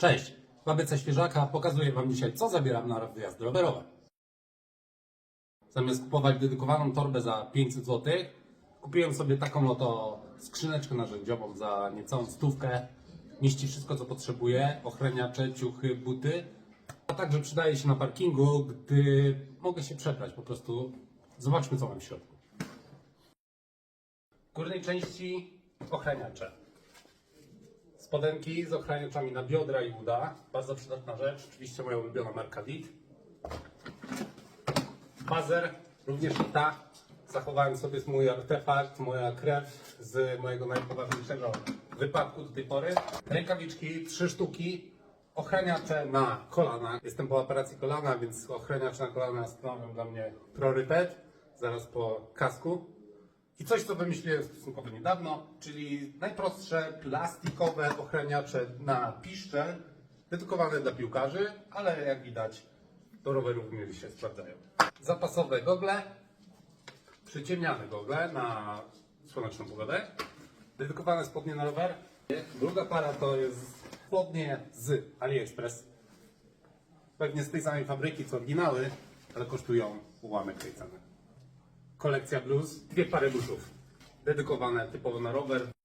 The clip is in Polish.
Cześć, w ABC Świeżaka pokazuję Wam dzisiaj, co zabieram na wyjazdy rowerowe. Zamiast kupować dedykowaną torbę za 500 zł, kupiłem sobie taką oto skrzyneczkę narzędziową za niecałą stówkę. Mieści wszystko, co potrzebuję, ochraniacze, ciuchy, buty, a także przydaje się na parkingu, gdy mogę się przebrać po prostu. Zobaczmy, co mam w środku. W górnej części ochraniacze. Spodenki z ochraniaczami na biodra i uda. Bardzo przydatna rzecz. Oczywiście moja ulubiona marka Dit. Bazer, również ta. Zachowałem sobie mój artefakt, moja krew z mojego najpoważniejszego wypadku do tej pory. Rękawiczki, trzy sztuki. Ochraniacze na kolanach. Jestem po operacji kolana, więc ochraniacze na kolana stanowią dla mnie priorytet. Zaraz po kasku. I coś, co wymyśliłem stosunkowo niedawno, czyli najprostsze plastikowe ochraniacze na piszczel, dedykowane dla piłkarzy, ale jak widać do rowerów również się sprawdzają. Zapasowe gogle, przyciemniane gogle na słoneczną pogodę, dedykowane spodnie na rower. Druga para to jest spodnie z AliExpress. Pewnie z tej samej fabryki co oryginały, ale kosztują ułamek tej ceny kolekcja blues, dwie pary butów dedykowane typowo na rower.